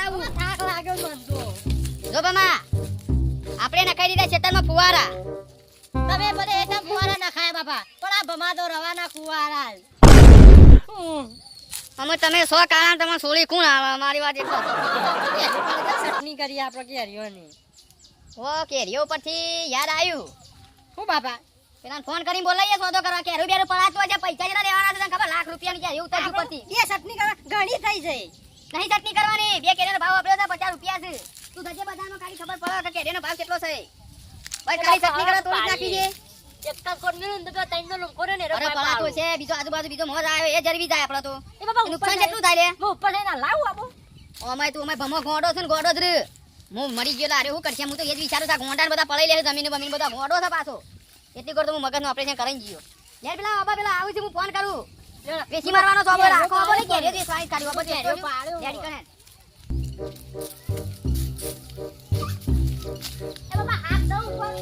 બતાવું. થાક લાગ્યો મને તો જો બમા આપણે નખાઈ દીધા ખેતરમાં ફુવારા. તમે બધે એટલા ફુવારા નખાય બાપા. પણ આ ભમા તો રવાના ફુવારા અમે તમે સો કારણ તમે સોળી કોણ આવે મારી વાત એટલો. ચટણી કરી આપણે કેરીઓની. ઓ કેરીઓ પરથી યાદ આવ્યું શું બાપા? પેલા ફોન કરીને બોલાઈએ સોદો કરવા. કેરું બેરું પડાતું છે પૈસા જેટલા દેવાના છે ખબર? લાખ રૂપિયાની કેરી ઉતરશું પરથી એ ચટણી કરવા ઘણી થઈ જાય. નહીં ચટણી કરવાની. બે કેરીનો ભાવ આપ્યો છે પચાસ રૂપિયા છે. તું જજે બજારમાં ખાલી ખબર પડે કે કેરીનો ભાવ કેટલો છે. ભાઈ ખાલી ચટણી નાખી મિલું તો ત્રણ નો લોકો ને અરે પડાતો છે બીજો આજુબાજુ બીજો મોજ આવ્યો એ જરવી જાય આપડે તો. નુકસાન કેટલું થાય ઉપર લાવું આબુ અમાય તું અમાય ભમો ગોડો છે ને ગોડો જ રે. હું મરી ગયો અરે હું કરશે? હું તો એ જ વિચારું છું ગોંડા બધા પડાઈ લે જમીન બમીન બધા ગોડો છે પાછો. એટલી કરતો હું મગજનું ઓપરેશન કરીને ગયો યાર પેલા બાબા પેલા આવું છું હું ફોન કરું. પેશી મારવાનો તો હવે રાખો બોલે કે રે સ્વાઈ કાઢ્યો બધું કેરીઓ હેડ્યો પાડ્યો. ડેડી કને. એ બાબા હાક દઉં ઉપર.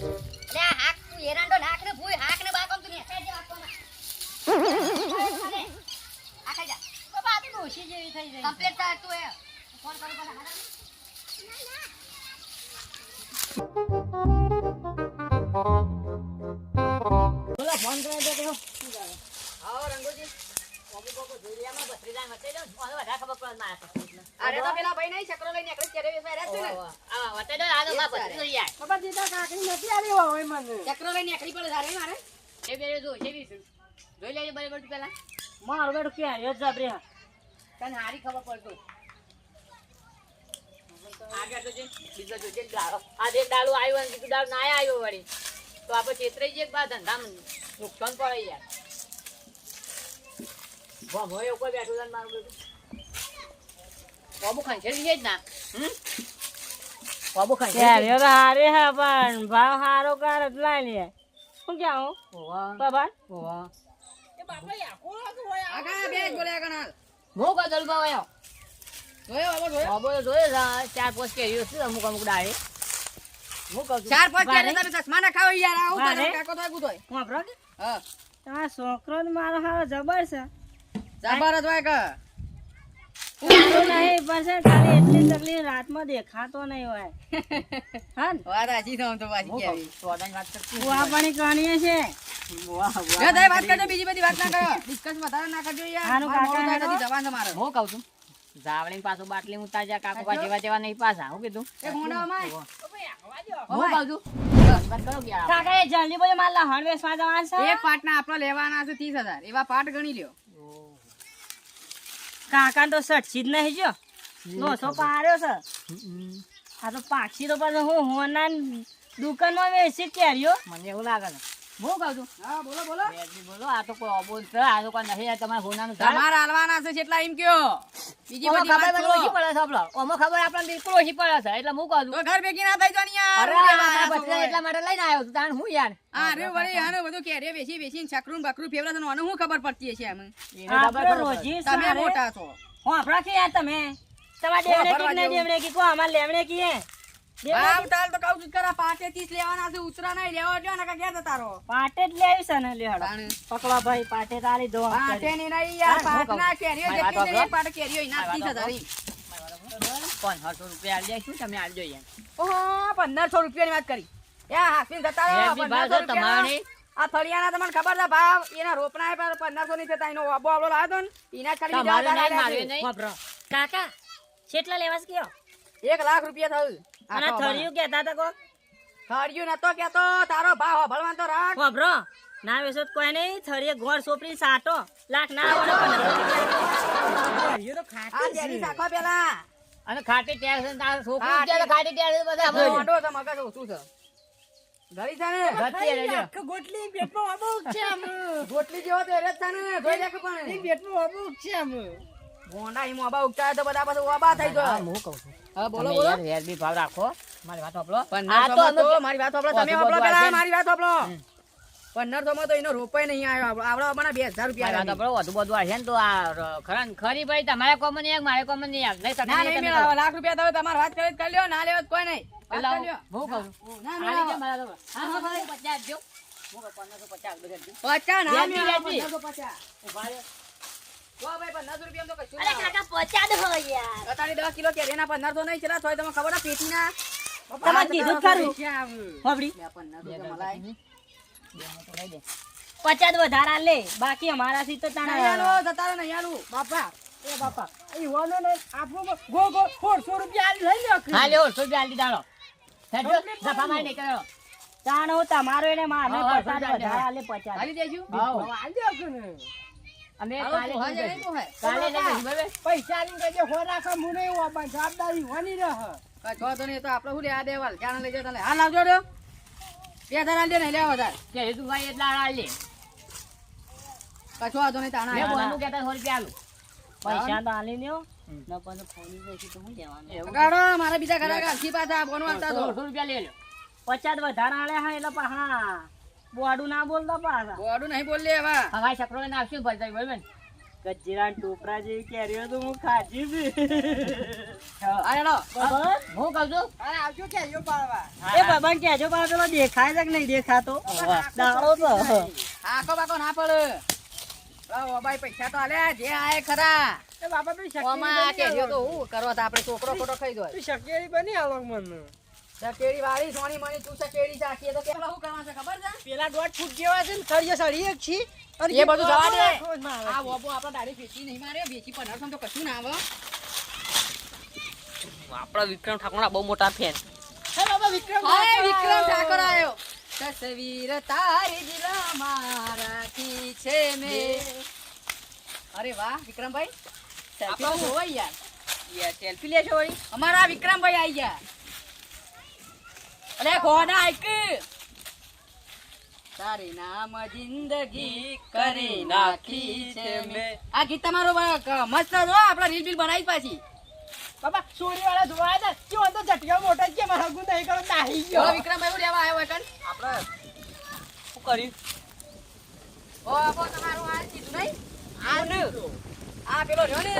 લે હાક તું એરાંડો નાખ ને ભૂઈ હાક ને બાકમ તું ને સાઈડ જે વાપવાના આ ખાઈ જા. બાબા આ તો ડોશી જેવી થઈ જાય કમ્પ્લીટ થાય તું એ. ફોન કરું પાછા હાડા બોલા ફોન કરે તો. આવો રંગોજી. અરે તો પેલા ભાઈ નહીં ચક્રો લઈને એકડે કેરે વેફાય રહેશે ને આ વતે જો આ તો બા બસરી જાય બાપા દીધા કાકડી નથી આવી હોય મને ચક્રો લઈને એકડી પડે સારે મારે. એ બે જો છે જોઈ લેજે બરાબર તું પેલા મારું બેટું ક્યાં યો જબરે તને હારી ખબર પડતો. આગળ તો જે બીજો જો જે આ જે દાડો આવ્યો ને બીજું ના આવ્યો વળી. તો આપણે છેતરાઈ જઈએ બા ધંધામાં નુકસાન પડે યાર. ભમ હોય ઉપર બેઠું છે મારું બધું. બાબુ ખંચેરી છે જ ના. હમ? બાબુ ખંચેરી કેરીઓ તો હારી પણ ભાવ હારો કર એટલે લે. શું ક્યાં ઓવા. બાબા? ઓવા. એ બાપા યાકો તો હોય આગા બેસ બોલ્યા કનાલ મો કા દલબા વાયો જોયો બાબો જોયો? બાબો જોયો ચાર પાંચ કેરીઓ છે અમુક અમુક ડાળે. હું કહું ચાર પાંચ કેરીઓ તમે ચશ્મા ના ખાવ યાર આવું વારે. કાકો થાય ગુતોય વાપરો કે? હા. તમારો છોકરો મારો હારો જબર છે. જબર જ હોય કે નહીં પણ ખાલી એટલી તકલીફ રાતમાં દેખાતો નહીં હોય. હા ને? વાત આજી તો તો પાછી કેવી. સોદાની વાત કરતી કુવા પાણી કણીએ છે. જો દે વાત કરજો બીજી બધી વાત ના કરો. ડિસ્કસ વધારે ના કરજો યાર. હારું કાકા, મોડું થાય હારું. નથી જવાનું છે મારે હું કહું છું જાવળી પાછું બાટલી ઉતાર જા કાકો કા જેવા જેવા નહીં પાછા હું કીધું. એ ગોંડામાં હું કહું છું વાત કરો કે યાર કાકા એ જલ્દી બોલે મારા લહણ વેચવા જવાનું છે. એક પાટના આપણે લેવાના છે ત્રીસ હજાર. એવા પાટ ગણી લ્યો. કાકા તો સટસી જ નહીં જો. લોસો પાડ્યો છે. આ તો પાક્ષી તો પાછો હું હોના દુકાનમાં વેચી કેરીઓ. મને એવું લાગે છે. હું કહું છું હા બોલો બોલો. બેસી બોલો. આ તો કોઈ અબોલ છે આ તો કોઈ નહીં તમારે હોનાનું તમારે હાલવાના છે જેટલા એમ કયો. બીજી બધી ખબર મને ઓછી પડે છે આપણો. ઓમાં ખબર આપણને બિલકુલ ઓછી પડે છે એટલે હું કહું છું. ઘર ભેગી ના થઈ જવાની યાર. અરે હું આ લેવા મારા આયા છો ભત્રીજા એટલા માટે લઈને આવ્યો છું તાણ હું યાર? હા વળી આને બધું કેરીઓ બેસી બેસીને છકરું બકરું ફેવરા છે ને હું શું ખબર પડતી આપણે રોજી તમે મોટા છો. હોંભળો કે યાર તમે? તમારે કી નહીં ડેવણે કી કો અમારે લેવણે કી હે તાલ તો કહું છું કરા પાટે ત્રીસ લેવાના છે ઉતરા નહીં લેવા દો ને કાં ગયા તારો. પાટે જ લેવી છે ને લેહડો. પકડો ભાઈ પાટે તારી દો પાટે ની નહીં યાર હા, હું કેરીઓ વાત જેટલી છે પાટ કેરીઓ એના મારી ત્રીસ વાત હજાર ઈ. પાંચસો રૂપિયા આલી દઈશું તમે આલજો યાર ઓહો પંદરસો રૂપિયાની વાત કરી. યા હાફીન જતા રહો, વ્યાજબી ભાવ 1500 છે તમારે. આ ફળિયાના તમને ખબર છે ભાવ? એના રોપના પંદરસો ની થતા એનો વાબો આવડો લાવ્યો ને એના ખાલી કાકા કેટલા કયો? એક લાખ રૂપિયા થયું. અને થળિયું કહેતા હતા કો થળિયું નતો કેતો તારો ભાવ ભલવાન તો રાખ. હોંભળો. ના વેસો કોઈ નહીં થળીએ ગોળ સોપરી સાટો. લાખ ના આવડે આ તેની સાખો પેલા. અને ખાટી ટેસ તારા ખાટી. છે ખાટી ટેસ બધા આ તો મગજ ઓછું છે. ઘડી છે. ગોટલી પેટમાં અમુક છે આમ. ગોટલી જેવો તો એરે જ છે ને કે પણ. પેટમાં અમુક છે આમ. ગોંડા ઈ મોબા ઉગતા તો બધા પાછો ઓબા થઈ હા, હું કહું છું. હા બોલો બોલો. યાર બી ભાવ રાખો. મારી વાત સાંભળો. પણ આ તો અમે- મારી વાત સાંભળો તમે સાંભળો પેલા મારી વાત સાંભળો. પંદરસો માં તો એનો રોપાઈ નહીં આવ્યો. આવડો મને બે હજાર રૂપિયા આલ્યા. વધુ બધું ને તો આ ખરા- ખરી ભાઈ તમારે કોમન નહીં મારે કોમન નહીં આવે. લાખ રૂપિયા તમે તમારે વાત કરી કરી લ્યો ના લેવો કોઈ નહીં. પચાસ બધે પચાસ ભાઈ રૂપિયા તો કશું અરે કાકા યાર કિલો નહીં ચલા ખબર કીધું રૂપિયા મલાય. વધારા લે બાકી અમારાથી તો નહીં જતા નહીં આલું. બાપા એ બાપા એ વાનો ને આપણું ગો ગો સોળસો રૂપિયા આલી લઈ લો હા લ્યો સો રૂપિયા આલી દાડો હેડો, દફા મારી નીકળ્યો તાણ તમારો એને મારે પચાસ વધારા લે પચાસ આલી દેજો. હાઉ. આલી દો ને અમે કાલે. કાલે બરાબર? પૈસા ની કજે હો મુને એવું જવાબદારી હોની રહે કશો વાંધો નહીં, તો આપણે શું લે, આ દેવાલ, જાણે લઈ જાઓ તાલે. હાલ આવજો રો. બે હજાર આલી દે લેવા વધારે. કે હેતુભાઈ એટલા આલી. કશો વાંધો નહીં, તાણા મેં. કહેતા સો રૂપિયા આલું. પૈસા તો આલી લ્યો ન પણ ફોની પૈસા તો હું લેવાનું વગાડો, મારા બીજા ઘરે ઘરથી પાછા સો સો રૂપિયા લઈ પચાસ વધારા આલે હા એટલે પાહા બોડું ના બોલતા પાછા. બોડું નહીં બોલીએ હવે. હવાઈ છકરો ને આવશું ભરતા ભાઈ બેન ગજીરા ટોપરા જેવી કેરીઓ તો હું ખાધી છે. હું કહું છું? અરે આવજો કેરીઓ પાડવા. એ બબન કેજો પાછો પેલો દેખાય છે કે નહીં દેખાતો? દાડો તો આખો બાકો ના પડે. ભાઈ પૈસા તો આલે જે આય ખરા. બાપા તું શક્ય કેરીઓ તો હું કરવા તો આપણે છોકરો ખોટો ખાઈ દો શક્ય બની આલો મને. કેરી વાળી સોની મણી તું છે કેરી ચાખીએ તો શું કરવાનું છે ખબર છે? પેલા દોઢ ફૂટ જેવા છે ને સળિયે સળી એક છી. અને એ બધું જવા દે. આખો જ મારે આ વોબો આપણા દાઢી વેચી નહીં મારે વેચી પંદરસો તો કશું ના આવે. આપણા વિક્રમ ઠાકોરના બહુ મોટા ફેન હે વિક્રમ હાય વિક્રમ ઠાકોર આવ્યો. તસવીર તારી દિલમાં રાખી છે મેં. અરે વાહ વિક્રમભાઈ સેલ્ફી તો જોવો યાર. સેલ્ફી લેશો વળી. અમારા વિક્રમભાઈ આવી ગયા. અરે ગોડા આઈક તારી નામ જિંદગી કરી નાખી છે મે. આ ગીત તમારો મસ્ત જો આપણે રીલ બીલ બનાવી પાછી. બાબા સોરી વાળા જોવા હતા. કેવો તો ઝટકા મોટા કે મારા ગુ નહીં કરો નાહી ગયો. વિક્રમ ભાઈ લેવા આવ્યો કન આપણે શું કર્યું? ઓ આપો તમારું આ કીધું નહીં? આ આ પેલો રહ્યો ને.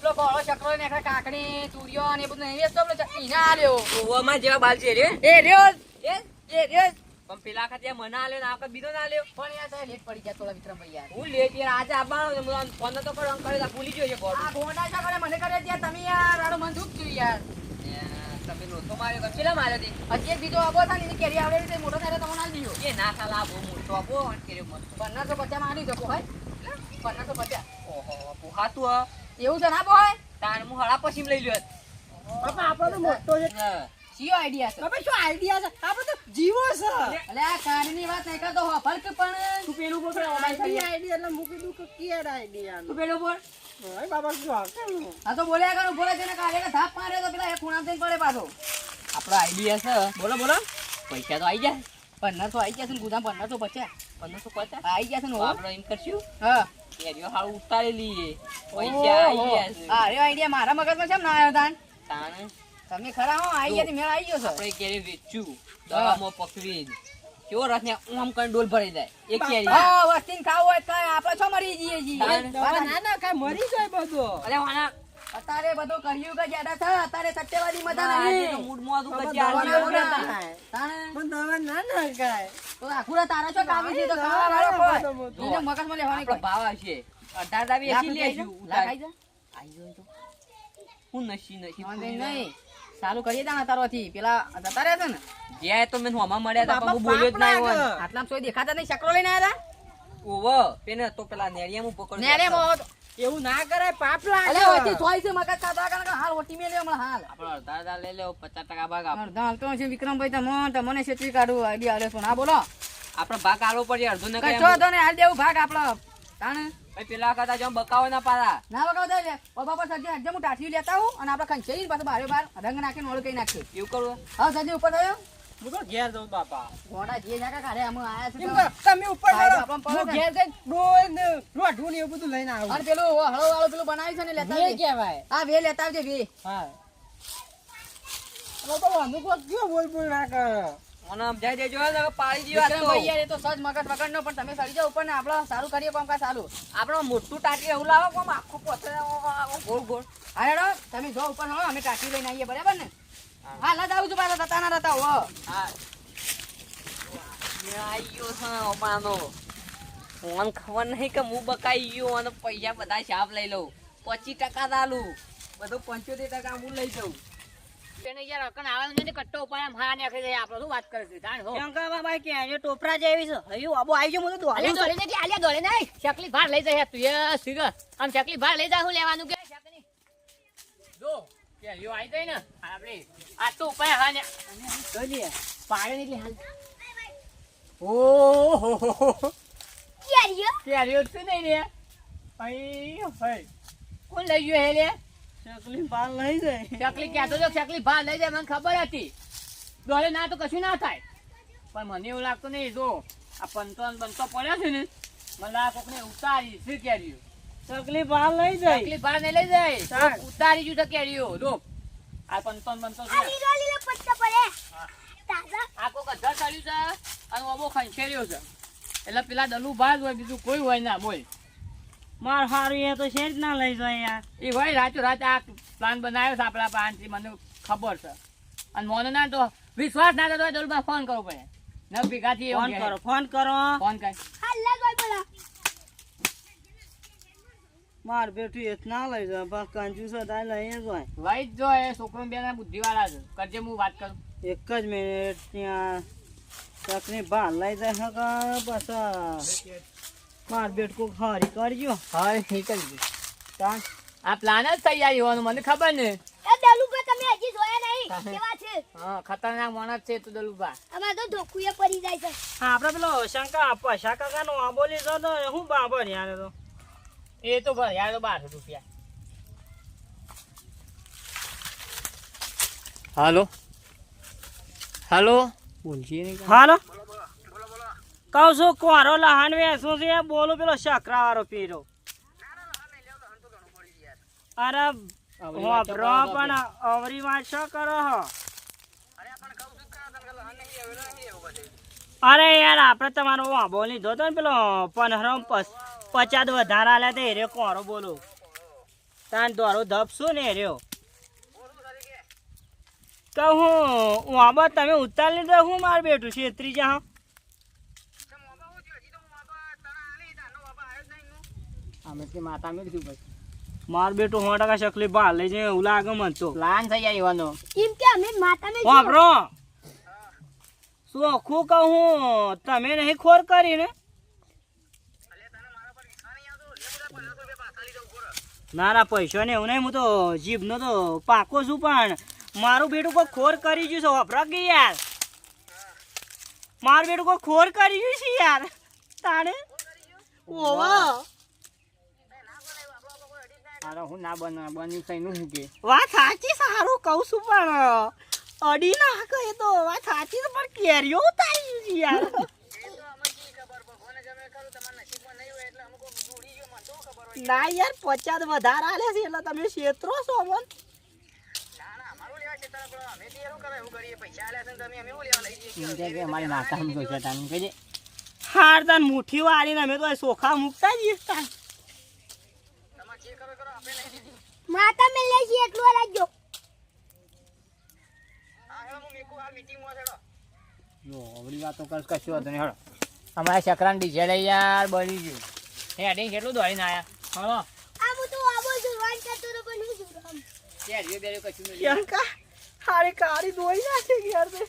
પેલો ગોળો ચક્રો ને કાકડી તુરિયો ને બધું નહીં વેચતો પેલો ચકલી આલ્યો. ઓવામાં જેવા બાલ રે એ રહ્યો એ એ રહ્યો પણ પેલા ખાતે મના આલ્યો ને આ બીજો ના આલ્યો. પણ યાર તારે લેટ પડી ગયા થોડા વિક્રમભાઈ યાર. હું લેટ યાર આજે આવવાનો હું ફોન નતો કર્યો કર્યો તો ભૂલી ગયો છે ગોળ આ ગોંડા ચકડે મને કરે ત્યાં તમે યાર રાડો મન દુખ થયું યાર. તમે નહોતો માર્યો કે પેલા માર્યો તે. હજી એક બીજો આબો થાય ને કેરી આવડે રીતે મોટો થાય તમને આલી દીધો એ ના સાલા આ મોટો આપો અને કર્યો મસ્ત. પન્નાસો પચાસમાં આલી પન્નાસો પચાસ. ઓહો પોહાતું હ. એવું છે ના બોય? તાણ હું હળા પછી લઈ લ્યો. બાપા આપણો તો મોટો છે. સીયો આઈડિયા છે. બાપા શું આઈડિયા છે? આપણે તો જીવો છે. અલે આ કારની વાત નહીં કરતો હો ફલક પણ. તું પેલું બોલ આઈડિયા આઈડિયા એટલે મૂકી દઉં કે કેડ આઈડિયા તું પેલું બોલ. ઓય બાબા શું હા તો બોલ્યા કરું બોલે છે ને કાલે કે થાપ મારે તો પેલા એ ખૂણા થઈને પડે પાછો. આપણો આઈડિયા છે. બોલો બોલો. પૈસા તો આવી જાય પન્નાસો આવી ગયા છે ને ગુદામ પન્નાસો પચાસ. પંદરસો પચાસ? આવી ગયા છે ને આપણે એમ કરશું? હા. કેરીઓ હાલ ઉતારી લઈએ પૈસા આવી ગયા છે. આ આઈડિયા મારા મગજમાં કેમ ના આવ્યો તાન? તમે ખરા હો આઈ ગયા મેળ આવી ગયો છે. આપણે કેરી વેચશું દવામાં પકવીને. કેવો રસ ને આમ કરીને ડોલ ભરી જાય. એક કેરી હા વસ્તીને ખાવું હોય તો આપણે છો મરી જઈએ છીએ. ના ના કાંઈ મરી જાય બધો. અરે વાના અત્યારે બધું કર્યું કે જ્યાદા છે અત્યારે સત્યવાદી મતા આજે તો મૂડ હતું ને. ખાય. તાણે. પણ દવા ના ના કાય તો આખુરા તારા છો કાવી છે તો ખાવા વાળો કોઈ એને મગજમાં લેવાની આપણો કોઈ ભાવ આવશે અઢાર દાવી એસી લેશું લાખ આઈ જા આઈ તો. હું નશી નશી નહીં. સારું કરીએ તા તારોથી પેલા જતા રહ્યા છે ને? જ્યાં તો મેં હોમાં મળ્યા હતા પણ બોલ્યો જ ના હોય. આટલા આટલામાં સોય દેખાતા નહીં શકરો લઈને આવ્યા ઓવો પેને તો પેલા નેરિયામાં પકડ હતા. ને રે બહુ એવું ના કરાય પાપ અલે લાગે ઓછી સોય છે મગજ ખાતા કારણ હાલ ઓટી લે હમણાં હાલ. આપણો અડધા અડધા લઈ લેવો પચાસ ટકા ભાગ આપ. અડધા હાલ તો છે વિક્રમભાઈ તમો તમને છેતરી કાઢું આઈડિયા આલે પણ હા બોલો. આપણો ભાગ આલો પડે અડધો ને કશો તો ને હાલ દેવું ભાગ આપણો. તાણે? ભાઈ પેલા કરતા જો બકાવો ના પાડા. ના વગાવ દે લે. બાબા પર સજ્જે એકદમ હું ટાઠી લેતા હું અને આપણે ખંચેરી પાછો બારે બાર રંગ નાખીને ઓળું કઈ નાખીએ. એવું કરવું હા સજ્જે ઉપર થયો? હું તો ઘેર જઉં બાપા. ઘોડા જે જાકા કાઢે અમે આયા છે એમ તો. કરો, તમે ઉપર ચડો. હું ઘેર જઈને ડોલ ને રોઢું ને એવું બધું લઈને આવું. અને પેલું હળો વાળું પેલું બનાવ્યું છે ને લેતા આવજે. કહેવાય. હા બે લેતા આવજે બે હા. તો વાંધો કોઈ કયો બોલ બોલ ના કરે. મને સમજાઈ દેજો હે, નકર દીવા તો વિક્રમભાઈ યાર, એ તો સજ મગજ વગરનો પણ તમે સડી ઉપર ને આપણે સારું કરીએ કામ કા સારું. આપણો મોટું ટાટી એવું લાવો કોમ આખું પોતે ગોળ ગોળ. હા તમે જો ઉપર હો અમે ટાંકી લઈને આવીએ બરાબર ને? હા જાઉં છું પાછા થતા ના હો. હા. છે ઓપાનો ફોન ખબર નહીં કે હું બકાઈ ગયો અને પૈસા બધા શાપ લઈ લઉં. પચીસ ટકા દાલું બધું પંચોતેર ટકા હું લઈ જઉં. તેને યાર આવે ને કટ્ટો આપણે શું વાત કરે છે જાણ હો. શંકર બાબા કે આજે ટોપરા જેવી છે. હયું આબો આવી ગયો હું તો આલે દોડે ને આલે દોડે નહીં ચકલી ભાર લઈ જાય તું એ સિગ આમ ચકલી ભાર લઈ જા હું લેવાનું કે? ચકલી જો કે આવી જાય ને? આપણે આ તો ઉપાય હા ને જોઈએ પાડે ને એટલે હાલ. ઓહો કેરીઓ તું નહીં રે. ભાઈ ભાઈ. કોણ લઈ ગયો હે લે ચકલી પાલ લઈ જાય. ચકલી કહેતો તો ચકલી ભાર લઈ જાય મને ખબર હતી. દોડે ના તો કશું ના થાય. પણ મને એવું લાગતું નહીં જો આ પંતો ને બંતો પડ્યો છે ને મને આ કોકને ઉતારી શું કેરીઓ ચકલી પાલ લઈ જાય સકલી ભાર ને લઈ જાય. ઉતારી જુ તો કેરીઓ જો. આ લીલો ને બંતો છે આ કોક અધર ચડ્યું છે અને ઓબો ખંખેર્યો છે. એટલે પેલા દલુ બાજ હોય બીજું કોઈ હોય ના બોલ. માર હારું એ તો છે જ ના લઈ જાય યાર. એ ભાઈ રાતો રાત આ પ્લાન બનાવ્યો છે આપણા પાનથી મને ખબર છે. અને મને ના તો વિશ્વાસ ના થતો હોય ઓલું ફોન કરવો પડે. ન ભીગાથી ફોન કરો ફોન કરો. ફોન કર. માર બેઠું એ ના લઈ જાય બસ કંજુસ હતા લઈ જ હોય જ જો એ છોકરો બે બુદ્ધિ વાળા છે. કરજે હું વાત કરું. એક જ મિનિટ ત્યાં ચકલી ભાલ લઈ જાય હક બસ માર બેટકું હારી કરજો. હારી એ દે તાન આ પ્લાન જ તૈયારી હોવાનું મને ખબર ને. હા ખતરનાક માણસ છે તું દલુભા હા આપડે પેલો શંકા પૈસા કાકા નો આંબો લીધો તો હું બાબર યાર તો? એ તો ભર્યા તો બારસો રૂપિયા. હાલો? હાલો? બોલજી હાલો? કહું છું કોરો લહાન વેસું છે બોલું પેલો શકરા વાળો પીરો. અરે વાપરો પણ અવરી વાત શું કરો હો? અરે યાર આપણે તમારો વાંભો લીધો તો ને પેલો પંદર પચાસ વધારે આલે તો એ કોરો બોલો. તાન દોરો ધપશું ને હેર્યો કહું તો હું વાંબા તમે ઉતાર લીધો હું માર બેઠું છેતરી જા અમે કે માતા પછી માર બેટું સો ટકા શકલી બહાર લઈ જાય એવું લાગે મન તો. પ્લાન થઈ જાય એવાનો. વાપરો. શું આખું કહું? તમે નહીં ખોર કરી ને ના પૈસો ને એવું નહીં હું તો જીભનો તો પાકો છું પણ મારું બેટું કોઈ ખોર કરી ગયું છે વપરા ગઈ યાર? મારું બેટું કોઈ ખોર કરી ગયું છે યાર? તાણે? ઓવા અરે હું ના બન બની થઈ નું કે? વાત સાચી સારું કહું છું પણ અડી ના કહે તો વાત સાચી પણ કેરીઓ ઉતારી છે યાર. ના યાર પચાસ વધારે આલે છે એટલે તમે છેતરો છો મન અમારી માતા સમજો હાર તાર મુઠ્ઠી વાળીને અમે તો સોખા મૂકતા જઈએ. માતા મેં લઈ જઈએ એટલું રાખજો. જો અવળી વાતો કરશ કશું વાંધો નહીં હળો અમારા શકરાન ડીજે લઈ યાર બળી ગયું. હેડિંગ કેટલું દોડીને આયા? હળો આ હું તો આવો જુરવાન કરતો તો પણ હું જુરવાન કેરીઓ બેરીઓ કશું નહીં. કા? હારે કારી દોઈ નાખે યાર તે.